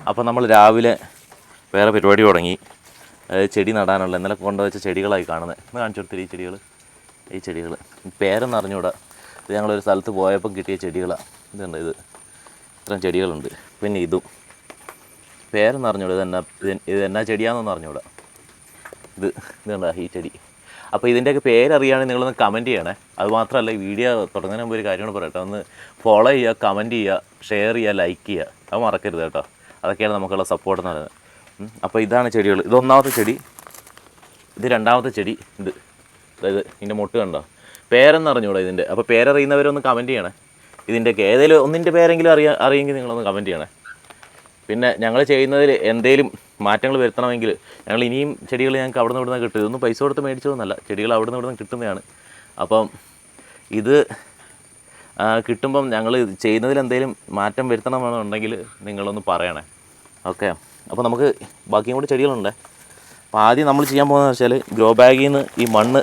അപ്പോൾ നമ്മൾ രാവിലെ വേറെ പരിപാടി തുടങ്ങി. ചെടി നടാനുള്ള ഇന്നലെ കൊണ്ടുവച്ച ചെടികളായി കാണുന്നത് ഇന്ന് കാണിച്ചു കൊടുത്തില്ല ഈ ചെടികൾ ഈ ചെടികൾ പേരൊന്നും അറിഞ്ഞുകൂടാ ഇത് ഞങ്ങളൊരു സ്ഥലത്ത് പോയപ്പോൾ കിട്ടിയ ചെടികളാണ് ഇതുണ്ട് ഇത്? ഇത്രയും ചെടികളുണ്ട്. പിന്നെ ഇതും. പേരൊന്നും അറിഞ്ഞൂടാ. ഇതെന്നാ ഇത് ഇത് എന്നാ ചെടിയാണെന്നൊന്നും അറിഞ്ഞൂടാ. ഇത് ഇതുണ്ട ഈ ചെടി. അപ്പോൾ ഇതിന്റെയൊക്കെ പേരറിയാണെങ്കിൽ നിങ്ങളൊന്ന് കമന്റ് ചെയ്യണേ. അത് മാത്രമല്ല ഈ വീഡിയോ തുടങ്ങുന്നതിന് മുമ്പ് ഒരു കാര്യം കൂടെ പറയട്ടെ. ഒന്ന് ഫോളോ ചെയ്യുക കമന്റ് ചെയ്യുക ഷെയർ ചെയ്യുക ലൈക്ക് ചെയ്യുക. അത് മറക്കരുത് കേട്ടോ. അതൊക്കെയാണ് നമുക്കുള്ള സപ്പോർട്ട് എന്ന് പറയുന്നത്. അപ്പോൾ ഇതാണ് ചെടികൾ. ഇത് ഒന്നാമത്തെ ചെടി. ഇത് രണ്ടാമത്തെ ചെടി. ഇത്. അതായത് ഇതിന്റെ മുട്ട് കണ്ടോ? പേരെന്ന് അറിഞ്ഞൂടാ ഇതിന്റെ അപ്പോൾ പേരറിയുന്നവരൊന്ന് കമന്റ് ചെയ്യണേ. ഇതിന്റെയൊക്കെ ഏതെങ്കിലും ഒന്നിന്റെ പേരെങ്കിലും അറിയാ അറിയെങ്കിൽ നിങ്ങളൊന്ന് കമന്റ് ചെയ്യണേ. പിന്നെ ഞങ്ങൾ ചെയ്യുന്നതിൽ എന്തെങ്കിലും മാറ്റങ്ങൾ വരുത്തണമെങ്കിൽ ഞങ്ങൾ ഇനിയും ചെടികൾ ഞങ്ങൾക്ക് അവിടെ നിന്ന് ഇവിടുന്ന് കിട്ടും. ഇതൊന്നും പൈസ കൊടുത്ത് മേടിച്ചതൊന്നുമല്ല. ചെടികൾ അവിടെ നിന്ന് ഇവിടുന്ന് കിട്ടുന്നതാണ്. അപ്പം ഇത് കിട്ടുമ്പം ഞങ്ങൾ ചെയ്യുന്നതിൽ എന്തെങ്കിലും മാറ്റം വരുത്തണമെന്നുണ്ടെങ്കിൽ നിങ്ങളൊന്ന് പറയണേ. ഓക്കെ. അപ്പോൾ നമുക്ക് ബാക്കിയും കൂടി ചെടികളുണ്ട്. അപ്പോൾ ആദ്യം നമ്മൾ ചെയ്യാൻ പോകുന്നത് വെച്ചാൽ ഗ്രോ ബാഗിൽ നിന്ന് ഈ മണ്ണ്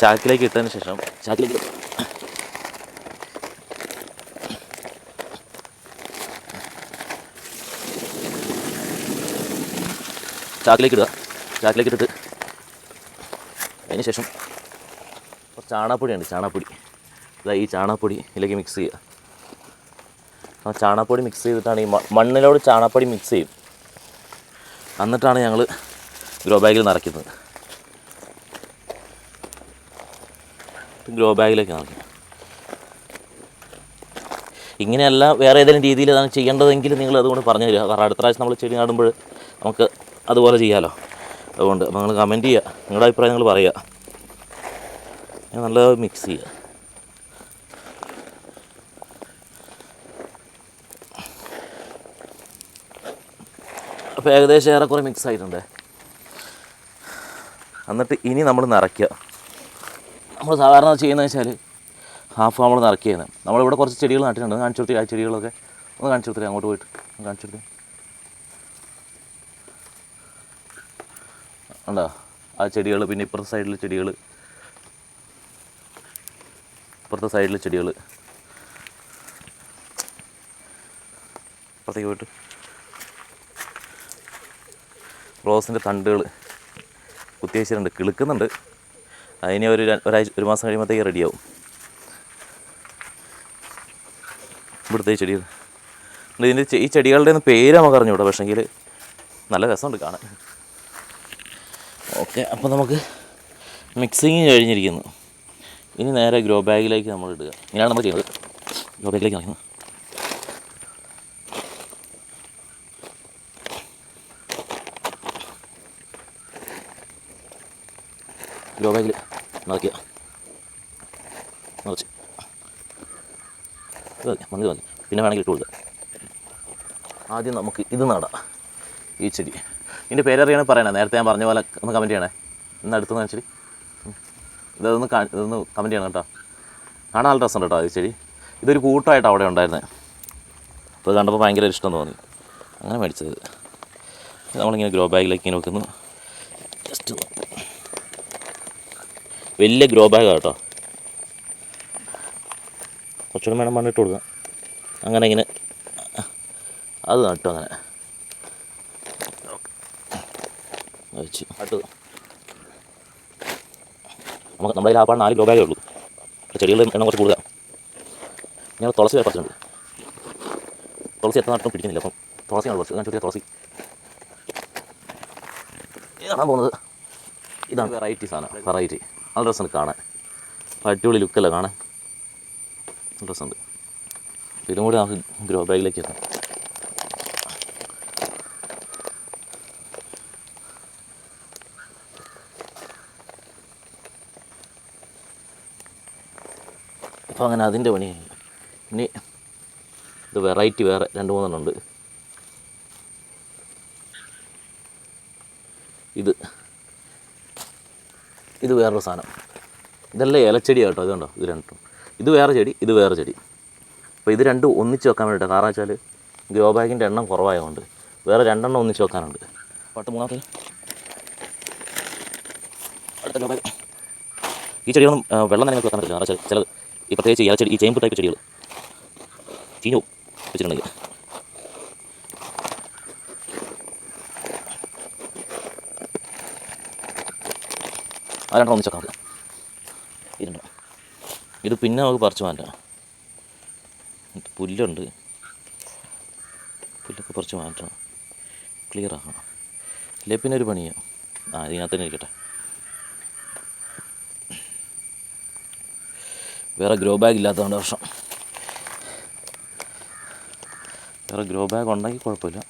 ചാക്കിലേക്ക് ഇട്ടതിന് ശേഷം ചാക്കിലേക്ക് ചാക്കിലേക്ക് ഇടുക. ചാക്കിലേക്ക് ഇട്ടിട്ട് അതിന് ശേഷം ചാണാപ്പൊടിയുണ്ട് ചാണാപ്പൊടി അതായത് ഈ ചാണാപ്പൊടി ഇതിലേക്ക് മിക്സ് ചെയ്യുക. ആ ചാണകപ്പൊടി മിക്സ് ചെയ്തിട്ടാണ് ഈ മണ്ണിലോട് ചാണകപ്പൊടി മിക്സ് ചെയ്യും. എന്നിട്ടാണ് ഞങ്ങൾ ഗ്രോ ബാഗിൽ നിറയ്ക്കുന്നത്. ഗ്രോ ബാഗിലേക്ക് നിറയ്ക്കും. ഇങ്ങനെയല്ല വേറെ ഏതെങ്കിലും രീതിയിൽ അതാണ് ചെയ്യേണ്ടതെങ്കിൽ നിങ്ങൾ അതുകൊണ്ട് പറഞ്ഞു തരിക. കാരണം അടുത്ത പ്രാവശ്യം നമ്മൾ ചെടി നാടുമ്പോൾ നമുക്ക് അതുപോലെ ചെയ്യാമല്ലോ അതുകൊണ്ട് അപ്പോൾ നിങ്ങൾ കമന്റ് ചെയ്യുക. നിങ്ങളുടെ അഭിപ്രായം നിങ്ങൾ പറയുക. നല്ല മിക്സ് ചെയ്യുക. അപ്പോൾ ഏകദേശം ഏറെക്കുറെ മിക്സ് ആയിട്ടുണ്ട്. എന്നിട്ട് ഇനി നമ്മൾ നിറയ്ക്കുക നമ്മൾ സാധാരണ ചെയ്യുന്നത് വെച്ചാൽ ഹാഫ് നമ്മൾ നിറയ്ക്കുന്നത് നമ്മളിവിടെ കുറച്ച് ചെടികൾ നട്ടിട്ടുണ്ട്. കാണിച്ചു കൊടുത്തി ആ ചെടികളൊക്കെ? ഒന്ന് കാണിച്ചു കൊടുത്തില്ല അങ്ങോട്ട് പോയിട്ട്. ഒന്ന് കാണിച്ചു കൊടുത്തി. ഉണ്ടോ ആ ചെടികൾ പിന്നെ ഇപ്പുറത്തെ സൈഡിൽ ചെടികൾ ഇപ്പുറത്തെ സൈഡിൽ ചെടികൾ അപ്പുറത്തേക്ക് പോയിട്ട്. റോസിന്റെ തണ്ടുകൾ കുത്തിവെച്ചിട്ടുണ്ട് കിളുക്കുന്നുണ്ട്. അതിന് ഒരു ഒരാഴ്ച ഒരു മാസം കഴിയുമ്പോഴത്തേക്ക് റെഡിയാവും. ഇവിടുത്തെ ചെടികൾ. ഇതിന്റെ ഈ ചെടികളുടെ ഒന്നും പേര് നമുക്ക് അറിഞ്ഞൂടാ പക്ഷേങ്കിൽ നല്ല രസമുണ്ട് കാണാൻ. ഓക്കെ അപ്പോൾ നമുക്ക് മിക്സിങ് കഴിഞ്ഞിരിക്കുന്നു. ഇനി നേരെ ഗ്രോ ബാഗിലേക്ക് നമ്മൾ ഇടുക. ഇങ്ങനെയാണ് നമ്മൾ ചെയ്യുന്നത്. ഗ്രോ ബാഗിലേക്ക് നിറയ്ക്കുന്നത് ഗ്രോ ബാഗിൽ നിറയ്ക്കുക. നിറച്ച്. മണ്ണിൽ മതി പിന്നെ വേണമെങ്കിൽ ഇട്ട് കൊടുക്കുക ആദ്യം നമുക്ക് ഇത് നടാം. ഈ ചെടി. ഇതിന്റെ പേരറിയാണ് പറയണേ. നേരത്തെ ഞാൻ പറഞ്ഞ പോലെ ഒന്ന് കമന്റ് ചെയ്യണേ. ഇന്ന് അടുത്തുനിന്ന് ചെടി. ഇതൊന്ന് ഇതൊന്ന് കമന്റ് ചെയ്യണം കേട്ടോ. കാണാൻ നല്ല രസമുണ്ട് കേട്ടോ ഈ ചെടി. ഇതൊരു കൂട്ടമായിട്ട് അവിടെ ഉണ്ടായിരുന്നത് അപ്പോൾ കണ്ടപ്പോൾ ഭയങ്കര ഇഷ്ടം തോന്നി. അങ്ങനെ മേടിച്ചത്. നമ്മളിങ്ങനെ ഗ്രോ ബാഗിലേക്ക് ഇങ്ങനെ വെക്കുന്നു. വലിയ ഗ്രോ ബാഗാണ് കേട്ടോ. കുറച്ചുകൂടെ വേണം മണ്ണിട്ട് കൊടുക്കാം. അങ്ങനെ ഇങ്ങനെ. അത് നട്ടു അങ്ങനെ. വെച്ച്. നമുക്ക് നമ്മുടെ കയ്യിൽ ആ പാട് നാല് ഗ്രോ ബാഗേ ഉള്ളൂ. ചെടികൾ എണ്ണം കുറച്ച് കൂടുതലാണ് ഞങ്ങൾ തുളസി പറിച്ചിട്ടുണ്ട് തുളസി എത്ര നട്ടും പിടിക്കുന്നില്ല. അപ്പം തുളസിയാണ് കുറച്ച് ഞാൻ ചെറിയ തുളസി. ഇതാണ് പോകുന്നത്. ഇതാണ്. വെറൈറ്റി സാധനം. വെറൈറ്റി. നല്ല രസമുണ്ട് കാണാൻ. അടിപൊളി ലുക്കല്ല കാണാൻ? നല്ല രസമുണ്ട്. ഇതും കൂടി നമുക്ക് ഗ്രോ ബാഗിലേക്ക് എത്താം. അപ്പോൾ അങ്ങനെ അതിന്റെ പണി. ഇനി ഇത് വെറൈറ്റി വേറെ രണ്ട് മൂന്നെണ്ണം ഉണ്ട്. ഇത് ഇത് വേറൊരു സാധനം. ഇതെല്ലാം ഇലച്ചെടി കേട്ടോ ഇതുണ്ടോ? ഇത് രണ്ടും. ഇത് വേറെ ചെടി ഇത് വേറെ ചെടി. അപ്പോൾ ഇത് രണ്ടും ഒന്നിച്ച് വെക്കാൻ വേണ്ടിയിട്ട് കാരണം വെച്ചാൽ ഗ്രോ ബാഗിന്റെ എണ്ണം കുറവായതുകൊണ്ട്. വേറെ രണ്ടെണ്ണം ഒന്നിച്ച് വെക്കാനുണ്ട്. പട്ട് മൂന്നാമത്തെ അടുത്ത ഗ്രോ ബാഗ്. ഈ ചെടികളും വെള്ളം നനങ്ങൾക്ക് വെക്കാൻ പറ്റില്ല. കാരണം വെച്ചാൽ ചിലത് ഈ പ്രത്യേകിച്ച് ഇലച്ചെടി ഈ ചേമ്പ് ടൈപ്പ് ചെടികൾ ചീഞ്ഞു വെച്ചിട്ടുണ്ടെങ്കിൽ. രണ്ടെണ്ണം ഒന്നിച്ചൊക്കെ നമുക്ക് ഈ ഇത് പിന്നെ നമുക്ക് പറിച്ച് മാറ്റാം. പുല്ലുണ്ട്. പുല്ലൊക്കെ പറിച്ച് മാറ്റണം. ക്ലിയർ ആക്കണം. ഇല്ലേ പിന്നെ ഒരു പണിയാ. ആ ഇതിനകത്ത് തന്നെ ഇരിക്കട്ടെ. വേറെ ഗ്രോ ബാഗ് ഇല്ലാത്തതുകൊണ്ട് വർഷം വേറെ ഗ്രോ ബാഗ് ഉണ്ടെങ്കിൽ കുഴപ്പമില്ല.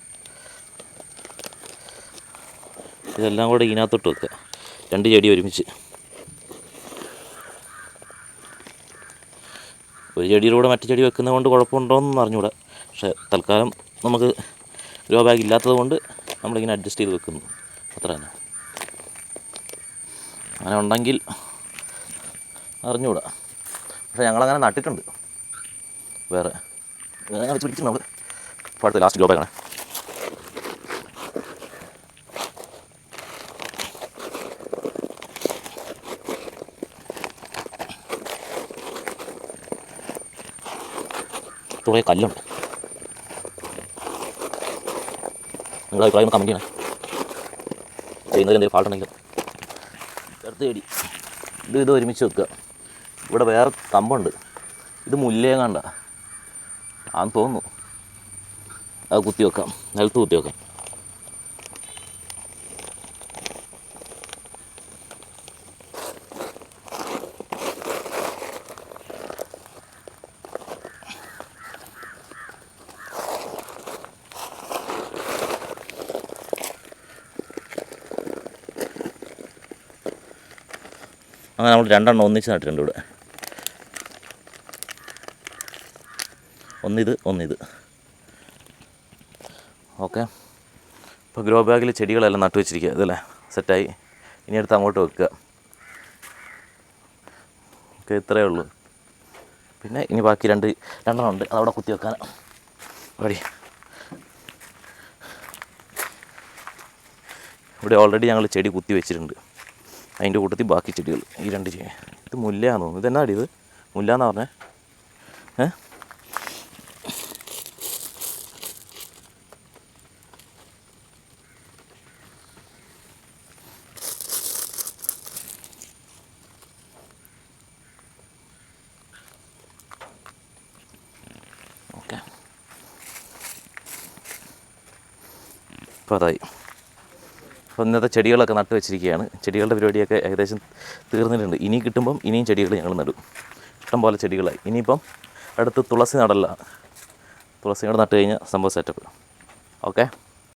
ഇതെല്ലാം കൂടെ ഇതിനകത്തോട്ട് വെക്കുക. രണ്ട് ചെടി ഒരുമിച്ച്. ഒരു ചെടിയുടെ കൂടെ മറ്റു ചെടി വെക്കുന്നത് കൊണ്ട് കുഴപ്പമുണ്ടോയെന്ന് അറിഞ്ഞുകൂടാ പക്ഷേ തൽക്കാലം നമുക്ക് ഗ്രോ ബാഗ് ഇല്ലാത്തത് കൊണ്ട് നമ്മളിങ്ങനെ അഡ്ജസ്റ്റ് ചെയ്ത് വെക്കുന്നു. അത്ര തന്നെ അങ്ങനെ ഉണ്ടെങ്കിൽ അറിഞ്ഞുകൂടാ പക്ഷേ ഞങ്ങളങ്ങനെ നട്ടിട്ടുണ്ട്. വേറെ. വേറെ വെച്ച് പിടിച്ചിട്ടുണ്ട് നമ്മൾ അടുത്ത ലാസ്റ്റ് ഗ്രോ ബാഗാണ്. കുറേ കല്ലുണ്ട് നിങ്ങളുടെ അഭിപ്രായം കമന്റ് ചെയ്യണേ. ചെയ്യുന്നതിൽ എന്തെങ്കിലും ഫാൾട്ട് ഉണ്ടെങ്കിൽ. അടുത്ത് ചെടി ഇത് ഇത് ഒരുമിച്ച് വെക്കുക. ഇവിടെ വേറെ കമ്പുണ്ട് ഇത് മുല്ലേ കണ്ട ആന്ന് തോന്നുന്നു. അത് കുത്തി വെക്കാം. നിലത്ത് കുത്തി വെക്കാം. അങ്ങനെ നമ്മൾ രണ്ടെണ്ണം ഒന്നിച്ച് നട്ടിട്ടുണ്ട് ഇവിടെ. ഒന്നിത് ഒന്നിത്. ഓക്കെ. ഇപ്പോൾ ഗ്രോ ബാഗിൽ ചെടികളെല്ലാം നട്ടു വെച്ചിരിക്കുക ഇതല്ലേ സെറ്റായി. ഇനി എടുത്ത് അങ്ങോട്ട് വെക്കുക. ഓക്കെ ഇത്രയേ ഉള്ളൂ. പിന്നെ ഇനി ബാക്കി രണ്ട് രണ്ടെണ്ണം ഉണ്ട്. അതവിടെ കുത്തി വെക്കാൻ. വഴി ഇവിടെ ഓൾറെഡി ഞങ്ങൾ ചെടി കുത്തി വെച്ചിട്ടുണ്ട്. അതിന്റെ കൂട്ടത്തിൽ ബാക്കി ചെടികൾ ഈ രണ്ട് ചെടി. ഇത് മുല്ലയാന്ന് തോന്നുന്നു. ഇതെന്നാടി ഇത്? മുല്ല എന്നാ പറഞ്ഞേ. ഏ? അതായി അപ്പോൾ ഇന്നത്തെ ചെടികളൊക്കെ നട്ട് വെച്ചിരിക്കുകയാണ്. ചെടികളുടെ പരിപാടിയൊക്കെ ഏകദേശം തീർന്നിട്ടുണ്ട്. ഇനി കിട്ടുമ്പം ഇനിയും ചെടികൾ ഞങ്ങൾ നടും. ഇഷ്ടം പോലെ ചെടികളായി. ഇനിയിപ്പം അടുത്ത് തുളസി നടല്ല. തുളസി കൂടെ കഴിഞ്ഞാൽ സംഭവം സെറ്റപ്പ് ഓക്കെ